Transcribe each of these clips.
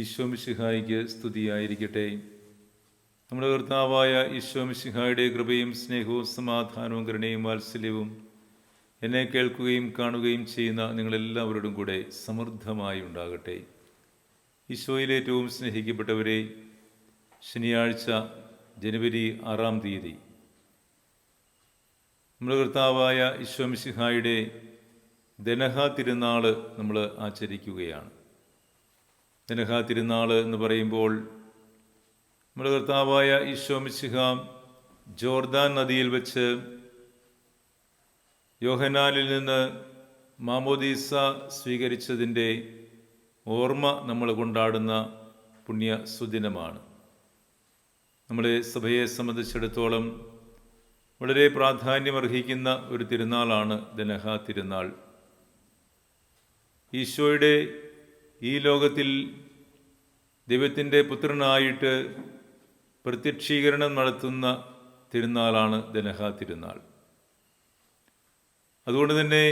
ഈശോമിശിഹായിക്ക് സ്തുതിയായിരിക്കട്ടെ. നമ്മുടെ കർത്താവായ ഈശോമിശിഹായുടെ കൃപയും സ്നേഹവും സമാധാനവും കരുണയും വാത്സല്യവും എന്നെ കേൾക്കുകയും കാണുകയും ചെയ്യുന്ന നിങ്ങളെല്ലാവരോടും കൂടെ സമൃദ്ധമായി ഉണ്ടാകട്ടെ. ഈശോയിലെ ഏറ്റവും സ്നേഹിക്കപ്പെട്ടവരെ ശനിയാഴ്ച ജനുവരി ആറാം തീയതി നമ്മുടെ കർത്താവായ ഈശോമിശിഹായുടെ ദനഹ തിരുനാൾ നമ്മൾ ആചരിക്കുകയാണ്. ദനഹ തിരുനാൾ എന്ന് പറയുമ്പോൾ നമ്മുടെ കർത്താവായ ഈശോ മിശിഹാം ജോർദാൻ നദിയിൽ വെച്ച് യോഹനാലിൽ നിന്ന് മാമോദീസ സ്വീകരിച്ചതിന്റെ ഓർമ്മ നമ്മൾ കൊണ്ടാടുന്ന പുണ്യ സുദിനമാണ്. നമ്മുടെ സഭയെ സംബന്ധിച്ചിടത്തോളം വളരെ പ്രാധാന്യമർഹിക്കുന്ന ഒരു തിരുനാളാണ് ദനഹ തിരുനാൾ ഈശോയുടെ ഈ ലോകത്തിൽ ദൈവത്തിന്റെ പുത്രനായിട്ട് പ്രത്യക്ഷീകരണം നടത്തുന്ന തിരുനാളാണ് ദനഹ തിരുനാൾ. അതുകൊണ്ട് തന്നെ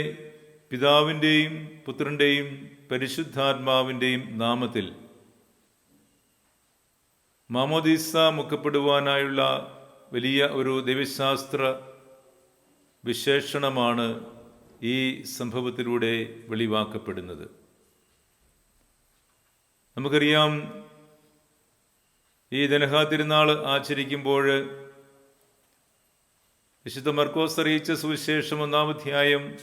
പിതാവിന്റെയും പുത്രന്റെയും പരിശുദ്ധാത്മാവിന്റെയും നാമത്തിൽ മാമോദീസ മുക്കപ്പെടുവാനായുള്ള വലിയ ഒരു ദൈവശാസ്ത്ര വിശേഷണമാണ് ഈ സംഭവത്തിലൂടെ വെളിവാക്കപ്പെടുന്നത്. നമുക്കറിയാം ഈ ദനഹാ തിരുനാൾ ആചരിക്കുമ്പോൾ വിശുദ്ധ മർക്കോസ് അറിയിച്ച സുവിശേഷം ഒന്നാമധ്യായം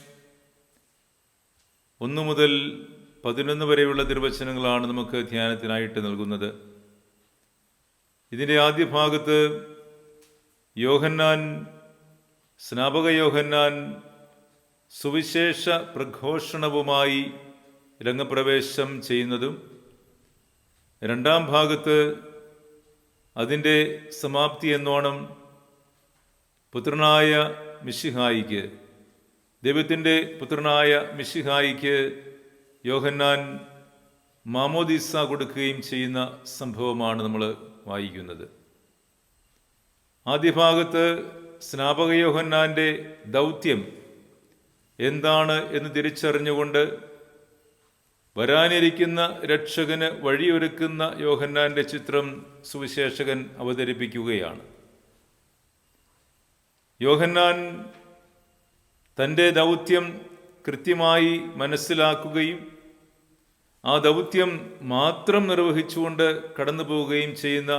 ഒന്നു മുതൽ പതിനൊന്ന് വരെയുള്ള നിർവചനങ്ങളാണ് നമുക്ക് ധ്യാനത്തിനായിട്ട് നൽകുന്നത്. ഇതിന്റെ ആദ്യ ഭാഗത്ത് യോഹന്നാൻ സ്നാപക യോഹന്നാൻ സുവിശേഷ പ്രഘോഷണവുമായി രംഗപ്രവേശം ചെയ്യുന്നതും രണ്ടാം ഭാഗത്ത് അതിന്റെ സമാപ്തി എന്നോണം പുത്രനായ മിശിഹായിക്ക് ദൈവത്തിന്റെ പുത്രനായ മിശിഹായിക്ക് യോഹന്നാൻ മാമോദീസ കൊടുക്കുകയും ചെയ്യുന്ന സംഭവമാണ് നമ്മൾ വായിക്കുന്നത്. ആദ്യ ഭാഗത്ത് സ്നാപക യോഹന്നാന്റെ ദൗത്യം എന്താണ് എന്ന് തിരിച്ചറിഞ്ഞുകൊണ്ട് വരാനിരിക്കുന്ന രക്ഷകന് വഴിയൊരുക്കുന്ന യോഹന്നാന്റെ ചിത്രം സുവിശേഷകൻ അവതരിപ്പിക്കുകയാണ്. യോഹന്നാൻ തന്റെ ദൗത്യം കൃത്യമായി മനസ്സിലാക്കുകയും ആ ദൗത്യം മാത്രം നിർവഹിച്ചുകൊണ്ട് കടന്നു പോവുകയും ചെയ്യുന്ന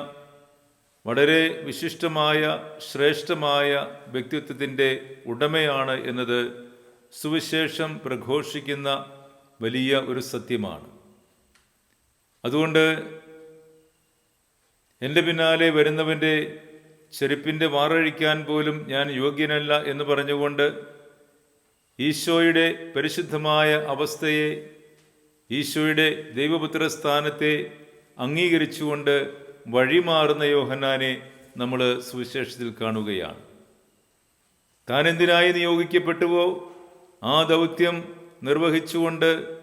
വളരെ വിശിഷ്ടമായ ശ്രേഷ്ഠമായ വ്യക്തിത്വത്തിന്റെ ഉടമയാണ് എന്നത് സുവിശേഷം പ്രഘോഷിക്കുന്ന വലിയ ഒരു സത്യമാണ്. അതുകൊണ്ട് എന്റെ പിന്നാലെ വരുന്നവന്റെ ചെരുപ്പിന്റെ വാറഴിക്കാൻ പോലും ഞാൻ യോഗ്യനല്ല എന്ന് പറഞ്ഞുകൊണ്ട് ഈശോയുടെ പരിശുദ്ധമായ അവസ്ഥയെ ഈശോയുടെ ദൈവപുത്ര സ്ഥാനത്തെ അംഗീകരിച്ചുകൊണ്ട് വഴിമാറുന്ന യോഹന്നാനെ നമ്മൾ സുവിശേഷത്തിൽ കാണുകയാണ്. താൻ എന്തിനായി നിയോഗിക്കപ്പെട്ടുവോ? ആ ദൗത്യം നിർവഹിച്ചുകൊണ്ട്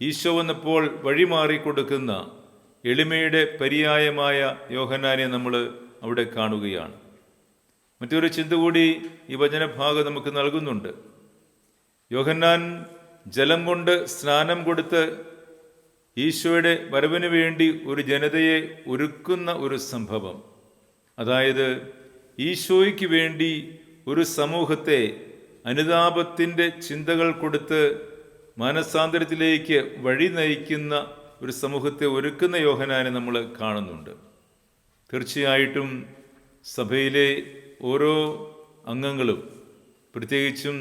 ഈശോവെന്നപ്പോൾ വഴിമാറിക്കൊടുക്കുന്ന എളിമയുടെ പര്യായമായ യോഹനാനെ നമ്മൾ അവിടെ കാണുകയാണ്. മറ്റൊരു ചിന്ത കൂടി ഈ വചനഭാഗം നമുക്ക് നൽകുന്നുണ്ട്. യോഹന്നാൻ ജലം കൊണ്ട് സ്നാനം കൊടുത്ത് ഈശോയുടെ വരവിന് വേണ്ടി ഒരു ജനതയെ ഒരുക്കുന്ന ഒരു സംഭവം. അതായത് ഈശോയ്ക്ക് വേണ്ടി ഒരു സമൂഹത്തെ അനുതാപത്തിന്റെ ചിന്തകൾ കൊടുത്ത് മനസാന്തരത്തിലേക്ക് വഴി നയിക്കുന്ന ഒരു സമൂഹത്തെ ഒരുക്കുന്ന യോഹനാനെ നമ്മൾ കാണുന്നുണ്ട്. തീർച്ചയായിട്ടും സഭയിലെ ഓരോ അംഗങ്ങളും പ്രത്യേകിച്ചും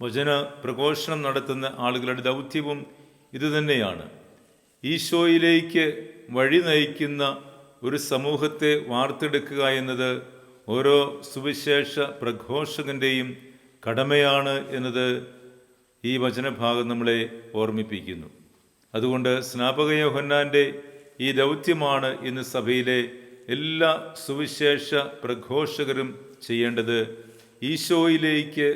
വചന പ്രഘോഷണം നടത്തുന്ന ആളുകളുടെ ദൗത്യവും ഇതുതന്നെയാണ് ഈശോയിലേക്ക് വഴി നയിക്കുന്ന ഒരു സമൂഹത്തെ വാർത്തെടുക്കുക എന്നത് ഓരോ സുവിശേഷ പ്രഘോഷകന്റെയും കടമയാണ് എന്നത് ഈ വചനഭാഗം നമ്മളെ ഓർമ്മിപ്പിക്കുന്നു. അതുകൊണ്ട് സ്നാപക യോഹന്നാന്റെ ഈ ദൗത്യമാണ് ഇന്ന് സഭയിലെ എല്ലാ സുവിശേഷ പ്രഘോഷകരും ചെയ്യേണ്ടത് ഈശോയിലേക്ക്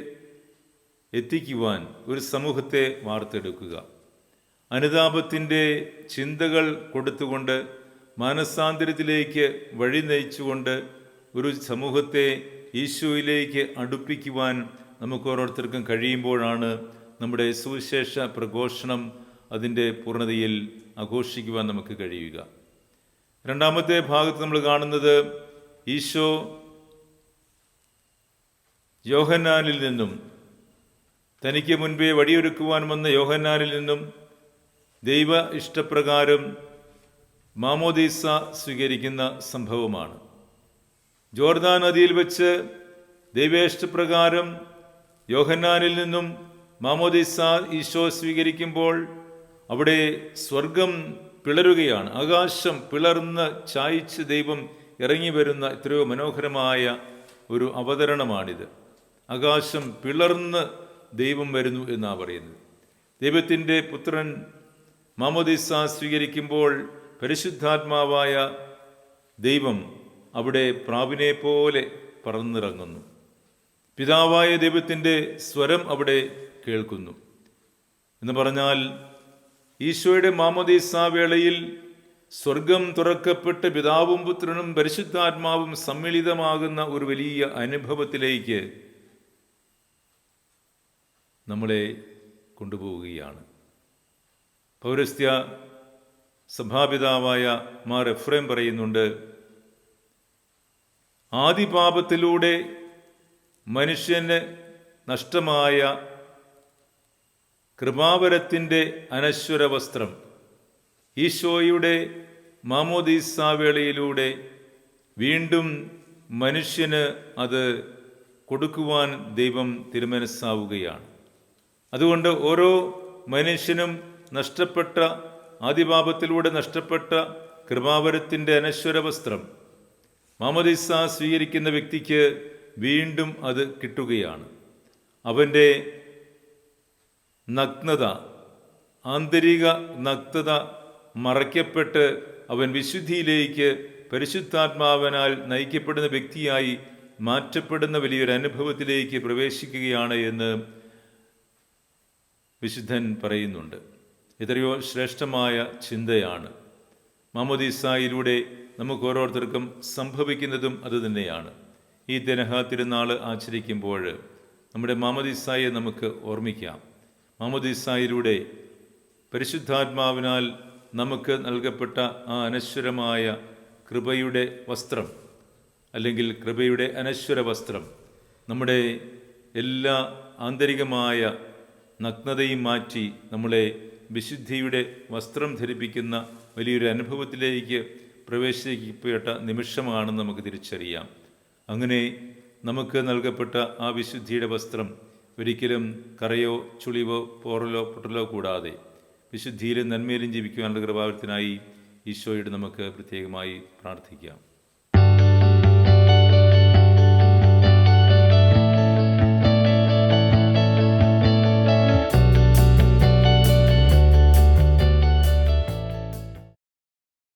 എത്തിക്കുവാൻ ഒരു സമൂഹത്തെ വാർത്തെടുക്കുക. അനുതാപത്തിന്റെ ചിന്തകൾ കൊടുത്തുകൊണ്ട് മാനസാന്തരത്തിലേക്ക് വഴി നയിച്ചുകൊണ്ട് ഒരു സമൂഹത്തെ ഈശോയിലേക്ക് അടുപ്പിക്കുവാൻ നമുക്ക് ഓരോരുത്തർക്കും കഴിയുമ്പോഴാണ് നമ്മുടെ സുവിശേഷ പ്രഘോഷണം അതിന്റെ പൂർണതയിൽ ആഘോഷിക്കുവാൻ നമുക്ക് കഴിയുക. രണ്ടാമത്തെ ഭാഗത്ത് നമ്മൾ കാണുന്നത് ഈശോ യോഹന്നാനിൽ നിന്നും തനിക്ക് മുൻപേ വടിയൊരുക്കുവാൻ വന്ന യോഹന്നാനിൽ നിന്നും ദൈവ ഇഷ്ടപ്രകാരം മാമോദീസ സ്വീകരിക്കുന്ന സംഭവമാണ്. ജോർദാൻ നദിയിൽ വച്ച് ദൈവേഷ്ടപ്രകാരം യോഹന്നാനിൽ നിന്നും മാമോദീസ ഈശോ സ്വീകരിക്കുമ്പോൾ അവിടെ സ്വർഗം പിളരുകയാണ്. ആകാശം പിളർന്ന് ചായ്ച്ച് ദൈവം ഇറങ്ങി വരുന്ന എത്രയോ മനോഹരമായ ഒരു അവതരണമാണിത്. ആകാശം പിളർന്ന് ദൈവം വരുന്നു എന്നാണ് പറയുന്നത്. ദൈവത്തിന്റെ പുത്രൻ മാമോദിസ സ്വീകരിക്കുമ്പോൾ പരിശുദ്ധാത്മാവായ ദൈവം അവിടെ പ്രാവിനെ പോലെ പറന്നിറങ്ങുന്നു. പിതാവായ ദൈവത്തിന്റെ സ്വരം അവിടെ കേൾക്കുന്നു. എന്ന് പറഞ്ഞാൽ ഈശോയുടെ മാമോദീസ വേളയിൽ സ്വർഗം തുറക്കപ്പെട്ട് പിതാവും പുത്രനും പരിശുദ്ധാത്മാവും സമ്മിളിതമാകുന്ന ഒരു വലിയ അനുഭവത്തിലേക്ക് നമ്മളെ കൊണ്ടുപോവുകയാണ്. പൗരസ്ത്യ സഭാപിതാവായ മാർ എഫ്രേം പറയുന്നുണ്ട് ആദിപാപത്തിലൂടെ മനുഷ്യന് നഷ്ടമായ കൃപാവരത്തിന്റെ അനശ്വര വസ്ത്രം ഈശോയുടെ മാമോദീസാവേളയിലൂടെ വീണ്ടും മനുഷ്യന് അത് കൊടുക്കുവാൻ ദൈവം തിരുമനസ്സാവുകയാണ്. അതുകൊണ്ട് ഓരോ മനുഷ്യനും നഷ്ടപ്പെട്ട ആദിപാപത്തിലൂടെ നഷ്ടപ്പെട്ട കൃപാവരത്തിന്റെ അനശ്വര വസ്ത്രം മാമോദിസ സ്വീകരിക്കുന്ന വ്യക്തിക്ക് വീണ്ടും അത് കിട്ടുകയാണ്. അവന്റെ നഗ്നത ആന്തരിക നഗ്നത മറയ്ക്കപ്പെട്ട് അവൻ വിശുദ്ധിയിലേക്ക് പരിശുദ്ധാത്മാവനാൽ നയിക്കപ്പെടുന്ന വ്യക്തിയായി മാറ്റപ്പെടുന്ന വലിയൊരു അനുഭവത്തിലേക്ക് പ്രവേശിക്കുകയാണ് എന്ന് വിശുദ്ധൻ പറയുന്നുണ്ട്. എത്രയോ ശ്രേഷ്ഠമായ ചിന്തയാണ്. മാമോദീസായിലൂടെ നമുക്ക് ഓരോരുത്തർക്കും സംഭവിക്കുന്നതും അതുതന്നെയാണ് ഈ ദനഹ തിരുനാൾ ആചരിക്കുമ്പോൾ നമ്മുടെ മാമോദീസായെ നമുക്ക് ഓർമ്മിക്കാം. മാമോദീസായിലൂടെ പരിശുദ്ധാത്മാവിനാൽ നമുക്ക് നൽകപ്പെട്ട ആ അനശ്വരമായ കൃപയുടെ വസ്ത്രം അല്ലെങ്കിൽ കൃപയുടെ അനശ്വര വസ്ത്രം നമ്മുടെ എല്ലാ ആന്തരികമായ നഗ്നതയും മാറ്റി നമ്മളെ വിശുദ്ധിയുടെ വസ്ത്രം ധരിപ്പിക്കുന്ന വലിയൊരു അനുഭവത്തിലേക്ക് പ്രവേശിക്കപ്പെട്ട നിമിഷമാണെന്ന് നമുക്ക് തിരിച്ചറിയാം. അങ്ങനെ നമുക്ക് നൽകപ്പെട്ട ആ വിശുദ്ധിയുടെ വസ്ത്രം ഒരിക്കലും കറയോ ചുളിവോ പോറലോ പൊട്ടലോ കൂടാതെ വിശുദ്ധിയിലും നന്മയിലും ജീവിക്കുവാനുള്ള കൃപാവരത്തിനായി ഈശോയോട് നമുക്ക് പ്രത്യേകമായി പ്രാർത്ഥിക്കാം.